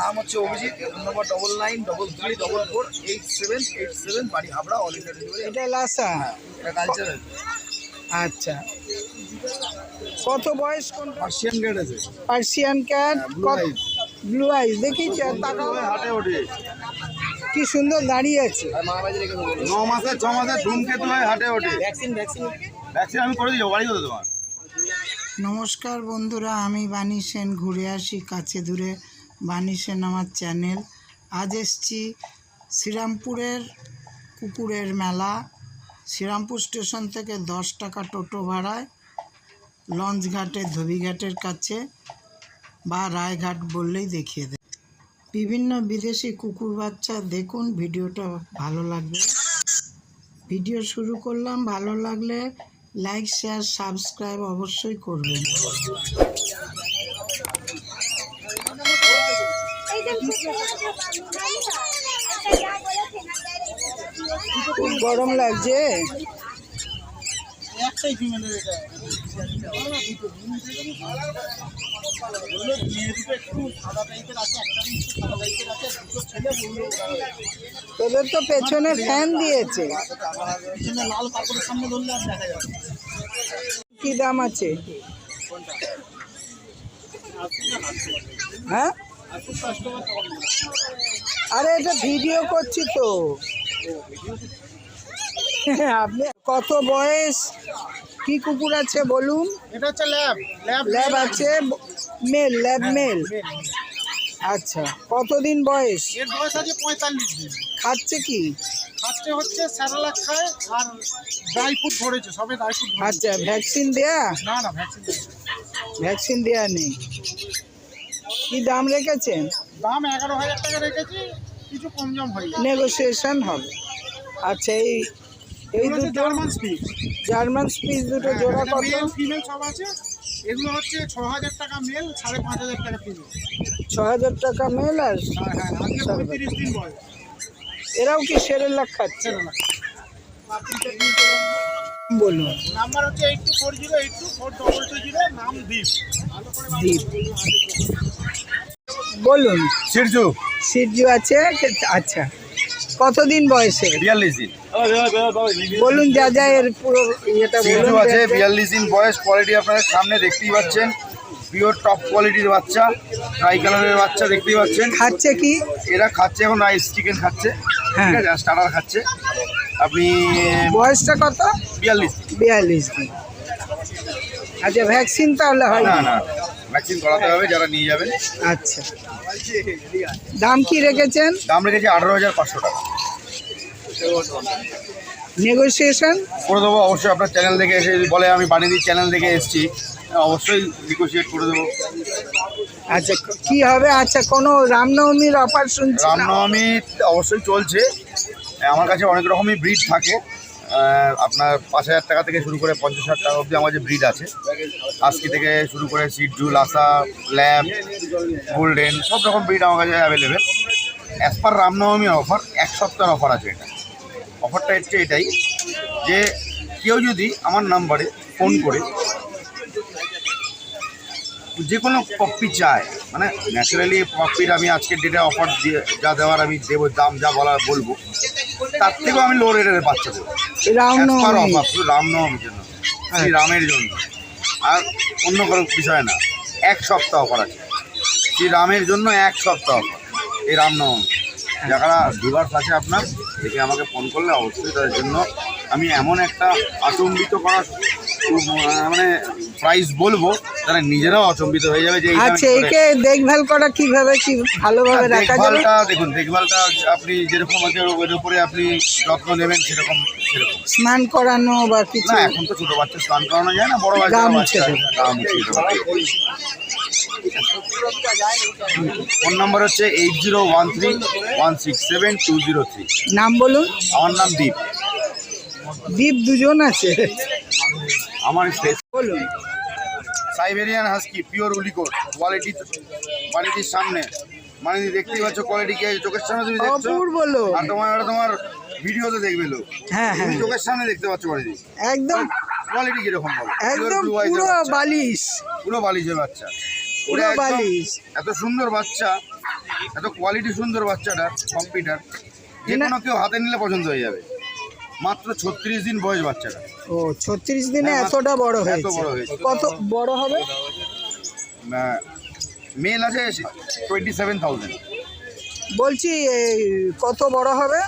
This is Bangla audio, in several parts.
নাম হচ্ছে Abhijit phone number double nine double three double four eight seven eight seven বাড়ি হাবড়া অল ইন্ডিয়া ডেলিভারি এটা লাসা এটা কালচারাল আচ্ছা। কত বয়স কোন পার্সিয়ান গেট আছে। পার্সিয়ান ক্যাট ব্লু আইস দেখি তাকাও। হাটে ওঠে কি সুন্দর দাঁড়িয়ে আছে। ন মাসে ছ মাসে ধূমকেতু হয় হাটে ওঠে ভ্যাকসিন ভ্যাকসিন ভ্যাকসিন আমি করে দিই বাড়ি হতো তোমার। নমস্কার বন্ধুরা আমি বাণী সেন ঘুরে আসি কাছে দূরে। বাণী সেন আমার চ্যানেল। আজ এসছি শ্রীরামপুরের কুকুরের মেলা। শ্রীরামপুর স্টেশন থেকে দশ টাকা টোটো ভাড়ায়, লঞ্চ ঘাটে ধোবিঘাটের কাছে বা রায়ঘাট বললেই দেখিয়ে দেয়। বিভিন্ন বিদেশি কুকুর বাচ্চা দেখুন, ভিডিওটা ভালো লাগবে। ভিডিও শুরু করলাম, ভালো লাগলে লাইক, শেয়ার, সাবস্ক্রাইব অবশ্যই করবেন। গরম লাগছে? তোদের তো পেছনে ফ্যান দিয়েছে। কি দাম আছে? হ্যাঁ? আরে এটা ভিডিও করছি তো। আপনি কত বয়স? কি কুকুর আছে বলুন? এটা হচ্ছে ল্যাব। ল্যাব ল্যাব আছে? Male lab male. আচ্ছা কতদিন বয়স? এর বয়স আছে পঁয়তাল্লিশ দিন। খাচ্ছে কি? খাচ্ছে হচ্ছে স্যারালাক খায় আর ড্রাই ফ্রুট ধরেছে সবে ড্রাই ফ্রুট আচ্ছা ভ্যাকসিন দেয়া? না না ভ্যাকসিন ভ্যাকসিন দেয়া নেই। কি দাম রেখেছেন? দাম এগারো হাজার টাকা রেখেছি কিছু কম জম হয়ে নেগোসিয়েশন হবে। আচ্ছা এই এই দুটো জার্মান স্পিচ জার্মান স্পিচ দুটো জোড়া কত? ফিমেল সব আছে। এগুলো হচ্ছে ছ হাজার টাকা মেল সাড়ে পাঁচ হাজার টাকা ফিমেল ছ হাজার টাকা মেল আর হ্যাঁ হ্যাঁ দিন বয়স। এরাও কি সেরের লাখ খাচ্ছে? না বলুন। নাম্বার হচ্ছে eight two four zero eight two four double two zero নাম দীপ। দীপ বলুন। সিরজু। সিরজু আছে? আচ্ছা। কতদিন বয়সে? বিয়াল্লিশ দিন। বলুন যা যা এর পুরো ইয়েটা সিরজু বলুন আছে। বিয়াল্লিশ দিন বয়স। কোয়ালিটি আপনারা সামনে দেখতেই পাচ্ছেন। পিওর টপ কোয়ালিটির বাচ্চা। ট্রাই কালারের বাচ্চা দেখতেই পাচ্ছেন। খাচ্ছে কি? এরা খাচ্ছে এখন রাইস চিকেন খাচ্ছে। হ্যাঁ। ঠিক আছে? স্টার্টার খাচ্ছে। আপনি বয়সটা কত? বিয়াল্লিশ। বিয়াল্লিশ দিন। আচ্ছা ভ্যাকসিন তাহলে হয় না না? ভ্যাকসিন করাতে হবে যারা নিয়ে যাবেন। আচ্ছা। দাম কি রেখেছেন? দাম রেখেছি আঠারো হাজার পাঁচশো টাকা। নেগোসিয়েশন করে দেবো অবশ্যই আপনার চ্যানেল দেখে এসে যদি বলে আমি বানিয়ে চ্যানেল দেখে এসেছি অবশ্যই নিগোসিয়েট করে দেবো। আচ্ছা কি হবে? আচ্ছা কোনো রামনবমীর অফার শুনছি। রামনবমী অবশ্যই চলছে। আমার কাছে অনেক রকমই ব্রিড থাকে। আপনার পাঁচ হাজার টাকা থেকে শুরু করে পঞ্চাশ হাজার টাকা অবধি আমার যে ব্রিড আছে। আজকে থেকে শুরু করে সিডজু লাসা ল্যাব গোল্ডেন সব রকম ব্রিড আমার কাছে available as per Ramnavami offer এক সপ্তাহের অফার আছে এটা। অফারটা হচ্ছে এটাই যে কেউ যদি আমার নাম্বারে ফোন করে যে কোনো পপ্পি চায় মানে ন্যাচারালি পপ্পির আমি আজকের ডেটে অফার দিয়ে, যা দেওয়ার আমি দেবো, দাম যা বলার বলব তার থেকেও আমি লো রেটের দেবো। রামনবমী। রামনবমীর জন্য। শ্রী রামের জন্য। আর অন্য কোনো বিষয় না। এক সপ্তাহ আছে। শ্রী রামের জন্য এক সপ্তাহ এই রামনবমী। যারা ভিভার্স আছে আপনার দেখে আমাকে ফোন করলে অবশ্যই তাদের জন্য আমি এমন একটা আচম্বিত করার মানে প্রাইস বলব তারা নিজেরাও আচম্বিত হয়ে যাবে যে আচ্ছা একে দেখভাল করা কীভাবে কি ভালোভাবে রাখা যাবে? দেখুন দেখভালটা আপনি যেরকম আছে ওর উপরে আপনি যত্ন নেবেন সেরকম সেরকম। স্নান করানো বা কিছু? না এখন তো ছোট বাচ্চা স্নান করানো যায় না বড় বাচ্চা মুছে বাচ্চা। ফোন নাম্বার হচ্ছে eight zero one three one six seven two zero three. নাম বলুন। আমার নাম দীপ। দ্বীপ দুজন আছে। আমার বলুন। Siberian husky pure woolly coat quality বাড়িটির সামনে। মানে দেখতেই পাচ্ছ কোয়ালিটি কি আছে চোখের সামনে তুমি দেখছ? আর তোমার তোমার ভিডিওতে দেখবে লোক। হ্যাঁ হ্যাঁ। চোখের সামনে দেখতে পাচ্ছ বাড়িটি একদম কোয়ালিটি কীরকম বলো একদম পুরো বালিশ। পুরো বালিশের বাচ্চা। পুরো বালিশ। এত সুন্দর বাচ্চা। এত কোয়ালিটি সুন্দর বাচ্চাটা কম্পিউটার যে কোনো কেউ হাতে নিলে পছন্দ হয়ে যাবে। মাত্র ছত্রিশ দিন বয়স বাচ্চাটা। ও ছত্রিশ দিনে হ্যাঁ, এতটা বড় এত হয়েছে। বড় হয়েছে। কত বড় হবে? মেল আছে টোয়েন্টি সেভেন থাউজেন্ড বলছি কত বড় হবে?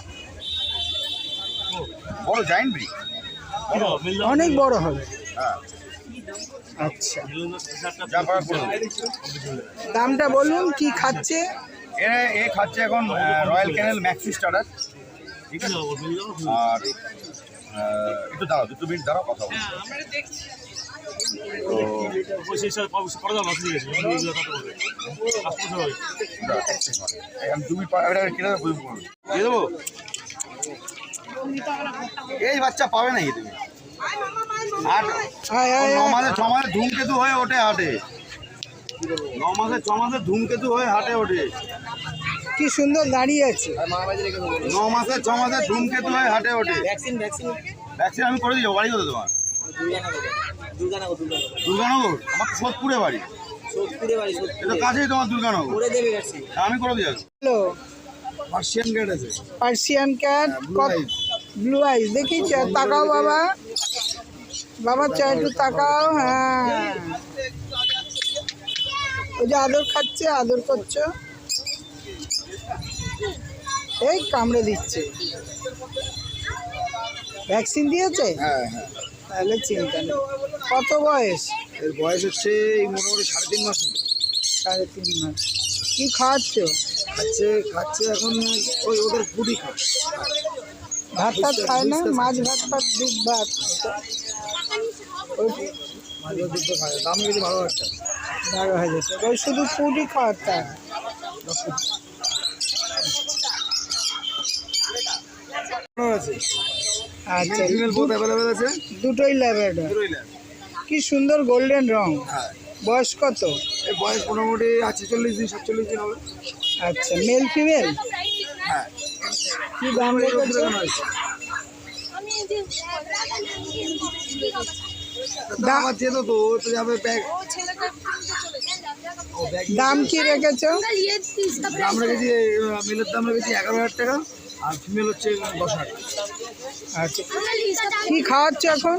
বড় জায়েন্ট অনেক বড় হবে। হ্যাঁ। আচ্ছা। দামটা বলুন কি খাচ্ছে? এ এ খাচ্ছে এখন রয়্যাল ক্যানেল ম্যাক্সি স্টার্টার ঠিক আছে? আর একটু দাঁড়াও দুটো মিনিট দাঁড়াও কথা। দিয়ে দেবো এই বাচ্চা পাবে নাকি তুমি? মাসে ছ মাসে ধূমকেতু হয়ে ওঠে হাটে। ন মাসে ছ মাসে ধূমকেতু হয়ে হাটে ওঠে। কি সুন্দর দাঁড়িয়ে আছে। ন মাসে ছ মাসে ধূমকেতু হয়ে হাটে ওঠে ভ্যাকসিন ভ্যাকসিন ভ্যাকসিন আমি করে দিই বাড়ি তোমার? দুর্গানগর আমার সোদপুরে বাড়ি। সোদপুরে বাড়ি এটা কাছেই তোমার দুর্গানগর। করে দেবে ভ্যাকসিন আমি করে দিয়ে হ্যালো। পার্সিয়ান গেট আছে। পার্সিয়ান ক্যাট ব্লু আইস দেখি তাকাও বাবা। বাবা চা একটু তাকাও হ্যাঁ। ওই যে আদর খাচ্ছে আদর করছ। এই কামড়ে দিচ্ছে। ভ্যাকসিন দিয়েছে? হ্যাঁ হ্যাঁ। তাহলে চিন্তা নেই। কত বয়স? এর বয়স হচ্ছে এই মোটামুটি সাড়ে তিন মাস মতো। সাড়ে তিন মাস। কি খাওয়াচ্ছো খাচ্ছে খাচ্ছে এখন ওই ওদের ফুডি খাচ্ছে। ভাত টাত খায় না? মাছ ভাত ফাত দুধ ভাত। ওই খায়। দাম কিন্তু ভালো একটা বারো হাজার শুধু ফুডই খাওয়াতে হয়। আছে? আচ্ছা ফিমেল বোথ অ্যাভেলেবেল আছে? দুটোই নেন। কি সুন্দর গোল্ডেন রং। হ্যাঁ। বয়স কত? এই বয়স মোটামুটি আছে চল্লিশ দিন সাতচল্লিশ দিন হবে। আচ্ছা মেল ফিমেল হ্যাঁ। কি দাম রেখেছো? দাম আছে তো তো ও তো যাবে ব্যাগ দাম কি রেখেছো? দাম রেখেছি মিলের দাম রেখেছি এগারো হাজার টাকা। আর ফিমেল হচ্ছে দশ হাজার আচ্ছা। কি খাওয়াচ্ছ এখন?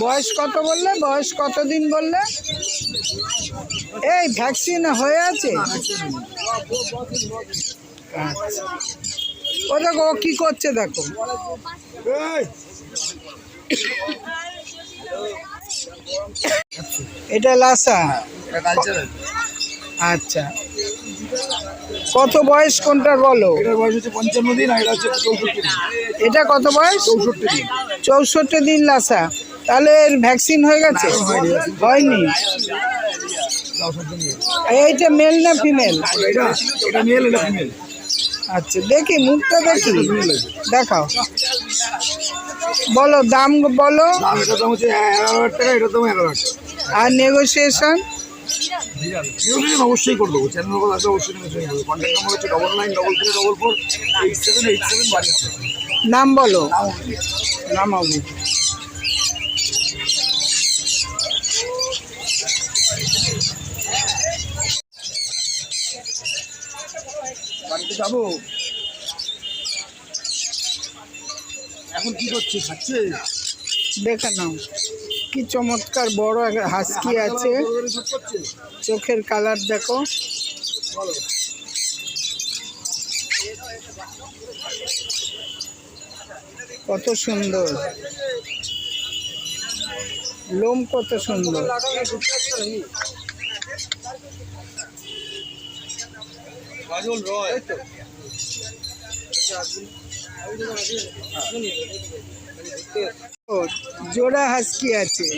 বয়স কত বললে? বয়স কত দিন বললে? এই ভ্যাকসিন হয়ে আছে? আচ্ছা। ও দেখো ও কি করছে দেখো। এটা লাসা? আচ্ছা। কত বয়স কোনটা বলো? এটার বয়স হচ্ছে পঞ্চান্ন দিন আর এটা হচ্ছে চৌষট্টি দিন। এটা কত বয়স? চৌষট্টি দিন। চৌষট্টি দিন লাসা। তাহলে এর ভ্যাকসিন হয়ে গেছে? হয়নি। এইটা মেল না ফিমেল এটা এটা মেল এটা ফিমেল আচ্ছা দেখি মুখটা দেখি। দেখাও। বলো দাম বলো। এগারো হাজার টাকা এগারো হাজার আর নেগোসিয়েশন অবশ্যই করে দেবো। চ্যানেল কল আছে অবশ্যই কন্ট্যাক্ট নাম্বার হচ্ছে double nine double three double four eight seven eight seven বাড়ি হবে। নাম বলো। নাম হবে। বাড়িতে যাব? এখন কি করছে খাচ্ছে দেখে নাও। কি চমৎকার বড় হাসকি আছে। চোখের কালার দেখো। কত সুন্দর। লোম কত সুন্দর। রয়। জোড়া হাসকি আছে।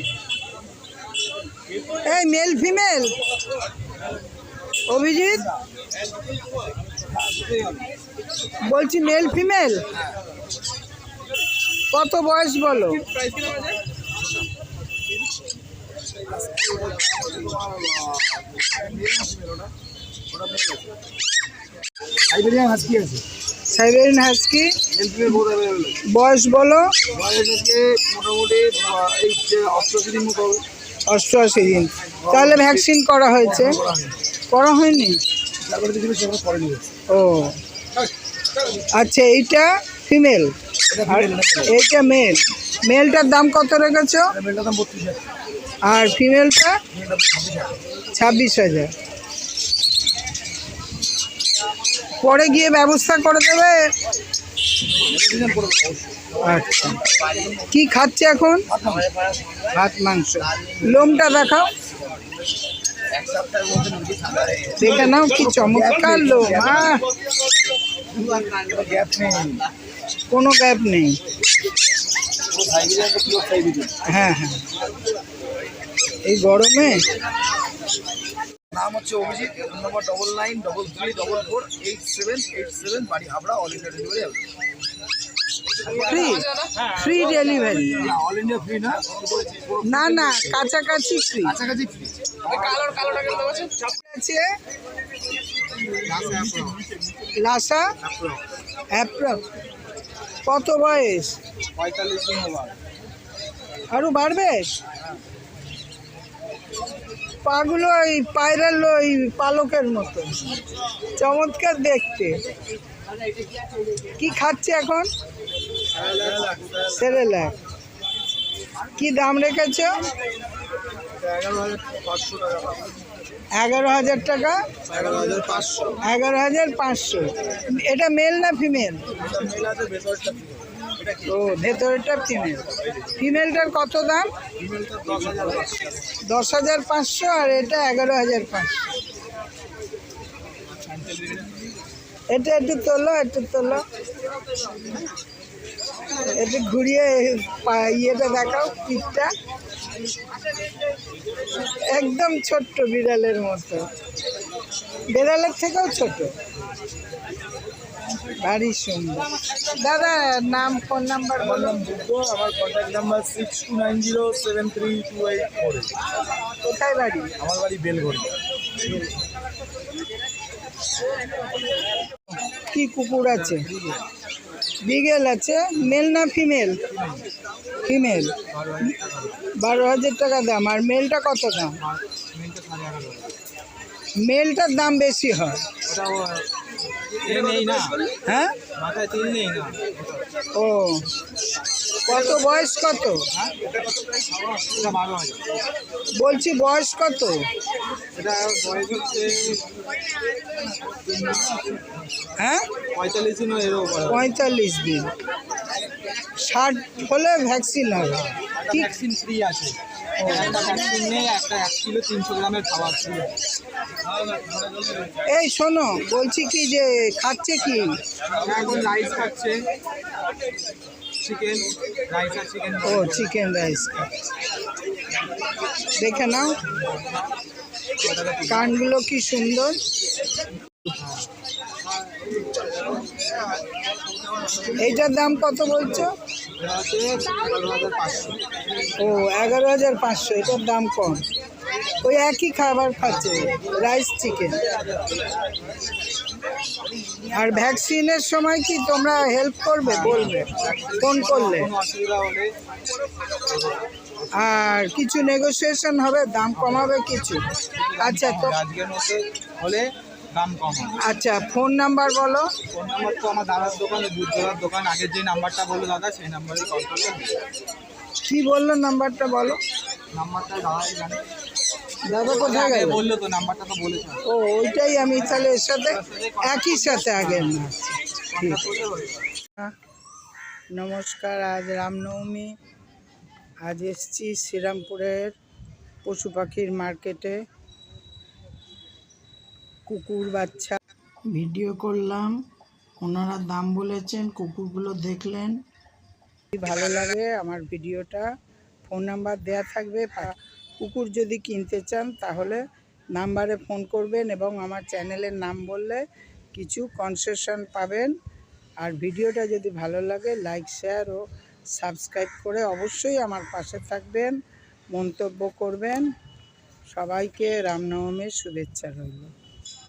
এই মেল ফিমেল অভিজিৎ? বলছি মেল ফিমেল কত বয়স বলো? সাইবেরিয়ান হাসকি আছে। সাইবেরিয়ান হাসকি বয়স বলো। অষ্টআশি দিন। তাহলে ভ্যাকসিন করা হয়েছে। করা হয়নি। ও। আচ্ছা এইটা ফিমেল এইটা মেল মেলটার দাম কত রেখেছো? আর ফিমেলটা ছাব্বিশ হাজার ছাব্বিশ হাজার পরে গিয়ে ব্যবস্থা করে দেবে। আচ্ছা। কি খাচ্ছে এখন? ভাত মাংস। লোমটা দেখাও। দেখে নাও কি চমৎকার লোম কোনো গ্যাপ নেই। হ্যাঁ হ্যাঁ। এই গরমে নাম হচ্ছে Abhijit phone number double nine double three double four eight seven eight seven বাড়ি Habra all India delivery free free delivery all India free না না? না কাছাকাছি ফ্রি কাছাকাছি ফ্রি কালোর কালোটা আছে? লাসা অ্যাপ্রো। কত বয়স? পঁয়তাল্লিশ দিন আরও বাড়বে? পাগুলো ওই পায়রার ওই পালকের মতো। চমৎকার দেখতে। কি খাচ্ছে এখন? সেরেলাক। কি দাম রেখেছ? এগারো হাজার টাকা? এগারো হাজার পাঁচশো। এটা মেল না ফিমেল ও ভেতরেরটা ফিমেল ফিমেলটার কত দাম? দশ হাজার পাঁচশো আর এটা এগারো হাজার পাঁচশো। এটা একটু তোলো একটু তোলো। একটু ঘুরিয়ে ইয়েটা দেখাও, পিঠটা। একদম ছোট্ট বিড়ালের মতো। বিড়ালের থেকেও ছোট। ভারী সুন্দর। দাদা নাম ফোন নাম্বার আমার contact number six two nine zero seven three two eight four কোথায় বাড়ি? আমার বাড়ি বেলঘড়ি। কি কুকুর আছে? বিগেল আছে? মেল না ফিমেল? ফিমেল। বারো হাজার টাকা দাম। আর মেলটা কত দাম? মেলটার দাম বেশি হয়। নেই না। হ্যাঁ মাথায় তিল নেই না। ও। কত বয়স কত? বলছি বয়স কত? হ্যাঁ? পঁয়তাল্লিশ এরও পঁয়তাল্লিশ দিন। ষাট হলে ভ্যাকসিন হবে। ভ্যাকসিন ফ্রি আছে এই শোনো, বলছি কি যে খাচ্ছে কি? খাচ্ছে চিকেন রাইস আর চিকেন ও চিকেন রাইস দেখে নাও। কানগুলো কি সুন্দর। এইটার দাম কত বলছো? ও, এগারো হাজার পাঁচশো, এটার দাম কম। ওই একই খাবার খাচ্ছে রাইস চিকেন আর ভ্যাকসিনের সময় কি তোমরা হেল্প করবে, বলবে? ফোন করলে? আর কিছু নেগোসিয়েশন হবে, দাম কমাবে কিছু? আচ্ছা তো হলে আচ্ছা ফোন নাম্বার বলো। ফোন নাম্বার তো আমার দাদার দোকানে আগের যে নাম্বারটা বলল দাদা সেই নাম্বারে কল করলে। কি বলল নাম্বারটা বলো নাম্বারটা জানে দাদা কোথায় গেল? বলল তো নাম্বারটা তো বলেছে। ও ওইটাই আমি তাহলে এর সাথে একই সাথে হয়ে যাবে। নমস্কার আজ রামনবমী। আজ এসছি শ্রীরামপুরের পশু পাখির মার্কেটে। কুকুর বাচ্চা। ভিডিও করলাম ওনারা দাম বলেছেন কুকুরগুলো দেখলেন। ভালো লাগে আমার ভিডিওটা। ফোন নাম্বার দেয়া থাকবে কুকুর যদি কিনতে চান, তাহলে নাম্বারে ফোন করবেন এবং আমার চ্যানেলের নাম বললে কিছু কনসেশন পাবেন। আর ভিডিওটা যদি ভালো লাগে লাইক শেয়ার ও সাবস্ক্রাইব করে অবশ্যই আমার পাশে থাকবেন, মন্তব্য করবেন। সবাইকে রামনবমীর শুভেচ্ছা রইল।